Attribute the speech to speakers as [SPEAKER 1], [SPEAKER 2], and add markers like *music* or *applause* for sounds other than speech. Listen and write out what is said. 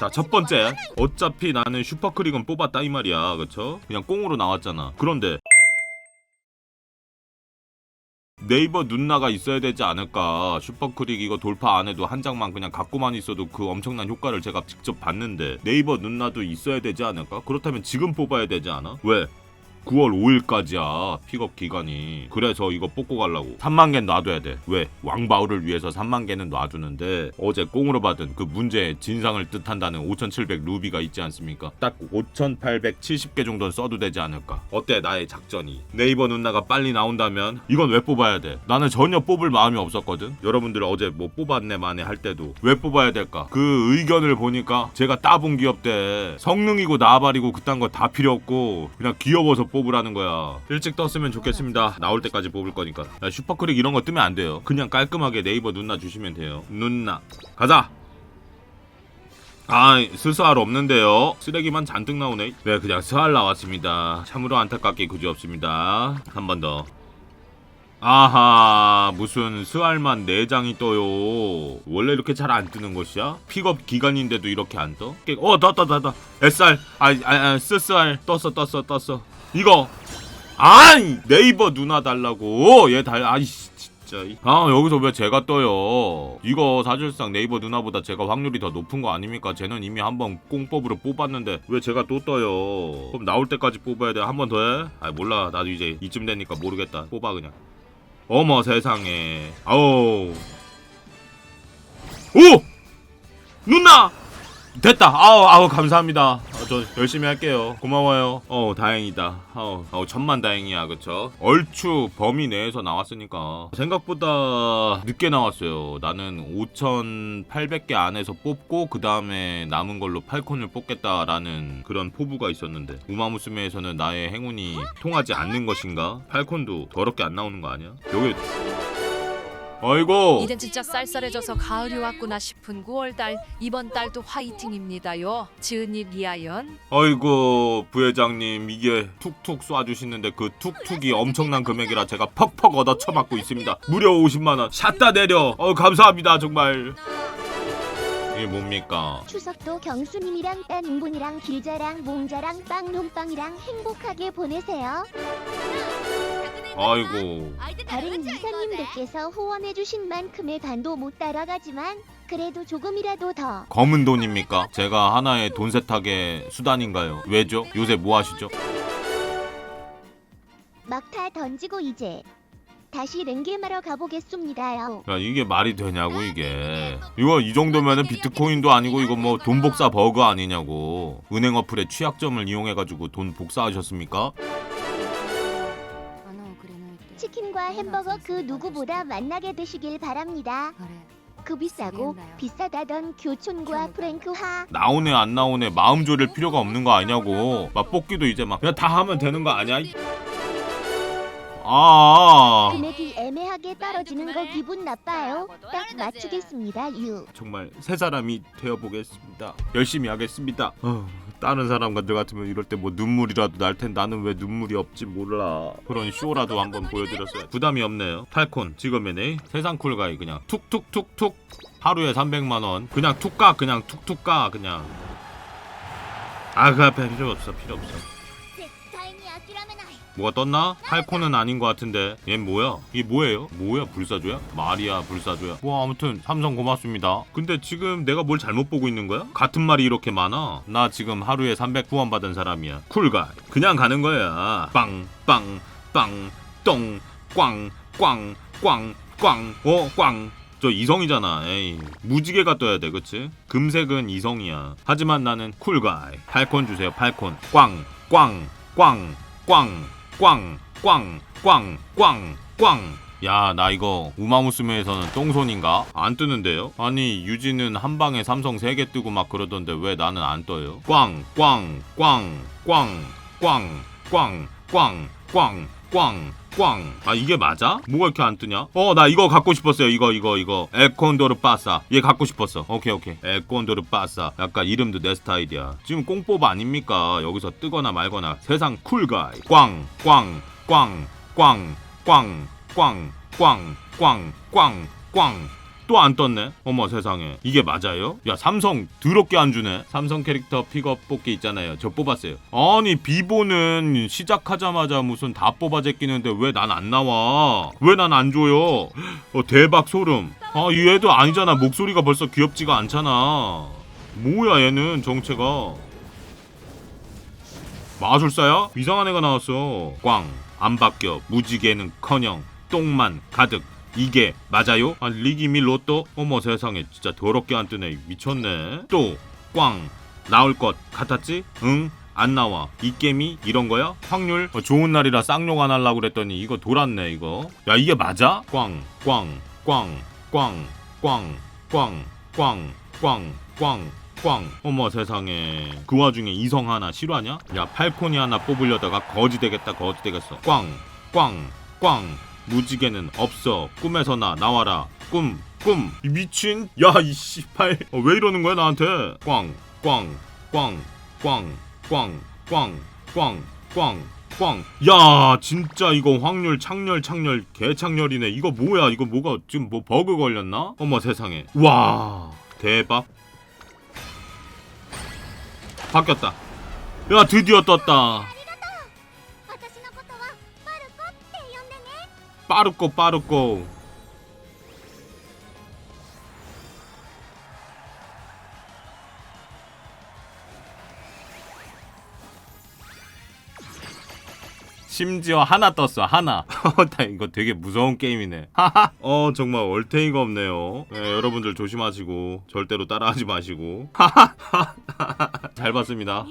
[SPEAKER 1] 자 첫 번째 어차피 나는 슈퍼크릭은 뽑았다 이 말이야 그쵸? 그냥 꽁으로 나왔잖아 그런데 네이버 눈나가 있어야 되지 않을까 슈퍼크릭 이거 돌파 안 해도 한 장만 그냥 갖고만 있어도 그 엄청난 효과를 제가 직접 봤는데 네이버 눈나도 있어야 되지 않을까 그렇다면 지금 뽑아야 되지 않아? 왜? 9월 5일까지야 픽업 기간이. 그래서 이거 뽑고 가려고. 3만 개 놔둬야 돼. 왜? 왕바울을 위해서 3만 개는 놔두는데 어제 꽁으로 받은 그 문제의 진상을 뜻한다는 5700 루비가 있지 않습니까? 딱 5870개 정도는 써도 되지 않을까? 어때 나의 작전이? 네이버 누나가 빨리 나온다면? 이건 왜 뽑아야 돼? 나는 전혀 뽑을 마음이 없었거든. 여러분들 어제 뭐 뽑았네 만에 할 때도. 왜 뽑아야 될까? 그 의견을 보니까 제가 따본 기업 때 성능이고 나발이고 그딴 거 다 필요 없고 그냥 귀여워서 뽑으라는 거야. 일찍 떴으면 좋겠습니다. 나올 때까지 뽑을 거니까. 야, 슈퍼크릭 이런 거 뜨면 안 돼요. 그냥 깔끔하게 네이버 눈나 주시면 돼요. 눈나. 가자. 아, 스스알 없는데요. 쓰레기만 잔뜩 나오네. 네, 그냥 스알 나왔습니다. 참으로 안타깝게 그지 없습니다. 한 번 더. 아하 무슨 스알만 4장이 떠요. 원래 이렇게 잘 안 뜨는 것이야? 픽업 기간인데도 이렇게 안 떠? 어 떴다 떴다 SR 아아 아, 스스알. 떴어 떴어 떴어. 이거. 아이 네이버 누나 달라고. 얘달 아이씨 아 여기서 왜 제가 떠요? 이거 사실상 네이버 누나보다 제가 확률이 더 높은 거 아닙니까? 쟤는 이미 한번 꽁법으로 뽑았는데 왜 제가 또 떠요? 그럼 나올 때까지 뽑아야 돼. 한 번 더 해? 아 몰라. 나도 이제 이쯤 되니까 모르겠다. 뽑아 그냥 어머 세상에. 아우. 오! 누나! 됐다. 아우 아우 감사합니다. 아, 저 열심히 할게요. 고마워요. 어 다행이다. 아우, 아우 천만 다행이야. 그쵸? 얼추 범위 내에서 나왔으니까. 생각보다 늦게 나왔어요. 나는 5,800개 안에서 뽑고 그 다음에 남은 걸로 팔콘을 뽑겠다라는 그런 포부가 있었는데 우마무스메에서는 나의 행운이 통하지 않는 것인가? 팔콘도 더럽게 안 나오는 거 아니야? 여기 아이고
[SPEAKER 2] 이젠 진짜 쌀쌀해져서 가을이 왔구나 싶은 9월달 이번 달도 화이팅입니다요. 지은이 리아연.
[SPEAKER 1] 아이고 부회장님 이게 툭툭 쏴주시는데 그 툭툭이 엄청난 금액이라 제가 퍽퍽 얻어 처맞고 있습니다. 무려 50만원. 샷다 내려. 어 감사합니다 정말. 이게 뭡니까?
[SPEAKER 3] 추석도 경수님이랑 따님분이랑 길자랑 몽자랑 빵놈빵이랑 행복하게 보내세요.
[SPEAKER 1] 아이고.
[SPEAKER 3] 다른 이사님들께서 후원해주신 만큼의 반도 못 따라가지만 그래도 조금이라도 더.
[SPEAKER 1] 검은 돈입니까? 제가 하나의 돈 세탁의 수단인가요? 왜죠? 요새 뭐 하시죠?
[SPEAKER 3] 막타 던지고 이제 다시 랭겜하러 가보겠습니다요.
[SPEAKER 1] 야 이게 말이 되냐고 이게. 이거 이 정도면은 비트코인도 아니고 이거 뭐 돈 복사 버그 아니냐고. 은행 어플의 취약점을 이용해가지고 돈 복사하셨습니까
[SPEAKER 3] 치킨과 햄버거 그 누구보다 만나게 되시길 바랍니다. 그 비싸고 비싸다던 교촌과 프랭크하
[SPEAKER 1] 나오네 안 나오네 마음 졸일 필요가 없는 거 아니냐고 막 뽑기도 이제 막 그냥 다 하면 되는 거 아니야? 이- 아
[SPEAKER 3] 금액이 애매하게 떨어지는 거 기분 나빠요. 딱 맞추겠습니다. 유.
[SPEAKER 1] 정말 새 사람이 되어 보겠습니다. 열심히 하겠습니다. 어, 다른 사람들 같으면 이럴 때 뭐 눈물이라도 날텐 나는 왜 눈물이 없지 몰라. 그런 쇼라도 한번 보여드렸어요. 부담이 없네요. 팔콘 지금이네 세상 쿨가이 그냥 툭툭툭툭 하루에 300만 원 그냥 툭 가 그냥 툭툭 가 그냥. 아 그 앞에 필요 없어 필요 없어. 뭐가 떴나? 팔콘은 아닌 것 같은데 얘 뭐야? 이게 뭐예요? 뭐야 불사조야? 마리아 불사조야? 뭐 아무튼 삼성 고맙습니다 근데 지금 내가 뭘 잘못 보고 있는 거야? 같은 말이 이렇게 많아 나 지금 하루에 300 후원 받은 사람이야 쿨가 그냥 가는 거야 빵빵빵똥꽝꽝꽝꽝꽝어 저 이성이잖아. 에이. 무지개가 떠야 돼, 그치? 금색은 이성이야. 하지만 나는 쿨가이. 팔콘 주세요, 팔콘. 꽝, 꽝, 꽝, 꽝, 꽝, 꽝, 꽝, 꽝, 꽝. 야, 나 이거 우마무스메에서는 똥손인가? 안 뜨는데요? 아니, 유진은 한 방에 삼성 3개 뜨고 막 그러던데 왜 나는 안 떠요? 꽝, 꽝, 꽝, 꽝, 꽝, 꽝, 꽝, 꽝. 꽝, 꽝. 아, 이게 맞아? 뭐가 이렇게 안 뜨냐? 어, 나 이거 갖고 싶었어요. 이거, 이거, 이거. 에콘도르 빠싸. 얘 갖고 싶었어. 오케이, 오케이. 에콘도르 빠싸. 약간 이름도 내 스타일이야. 지금 꽁뽀바 아닙니까? 여기서 뜨거나 말거나 세상 쿨가이. 꽝, 꽝, 꽝, 꽝, 꽝, 꽝, 꽝, 꽝, 꽝, 꽝. 또 안 떴네. 어머 세상에. 이게 맞아요? 야 삼성 더럽게 안 주네. 삼성 캐릭터 픽업 뽑기 있잖아요. 저 뽑았어요. 아니 비보는 시작하자마자 무슨 다 뽑아 제끼는데 왜 난 안 나와? 왜 난 안 줘요? 어, 대박 소름. 아, 이 애도 아니잖아. 목소리가 벌써 귀엽지가 않잖아. 뭐야 얘는 정체가. 마술사야? 이상한 애가 나왔어. 꽝. 안 바뀌어. 무지개는커녕 똥만 가득. 이게 맞아요? 아 리기미 로또? 어머 세상에 진짜 더럽게 안 뜨네. 미쳤네. 또 꽝. 나올 것 같았지? 응? 안 나와. 이 게임이 이런 거야? 확률? 어, 좋은 날이라 쌍욕 안 하려고 그랬더니 이거 돌았네 이거. 야 이게 맞아? 꽝. 꽝. 꽝. 꽝. 꽝. 꽝. 꽝. 꽝. 꽝. 꽝. 어머 세상에. 그 와중에 이성 하나 실화냐? 야 팔콘이 하나 뽑으려다가 거지 되겠다 거지 되겠어. 꽝. 꽝. 꽝. 무지개는 없어. 꿈에서나 나와라. 꿈. 꿈. 이 미친? 야 이 씨발. 어, 왜 이러는 거야 나한테? 꽝. 꽝. 꽝. 꽝. 꽝. 꽝. 꽝. 꽝. 꽝. 야, 진짜 이거 확률 창렬 창렬 개창렬이네. 이거 뭐야? 이거 뭐가 지금 뭐 버그 걸렸나? 어머 세상에. 와, 대박. 바뀌었다. 야, 드디어 떴다. 빠르고 빠르고. 심지어 하나 떴어 하나. *laughs* 나 이거 되게 무서운 게임이네. 하하! 어 정말 얼탱이가 없네요. 네, 여러분들 조심하시고 절대로 따라하지 마시고. 하하! *laughs* 잘 봤습니다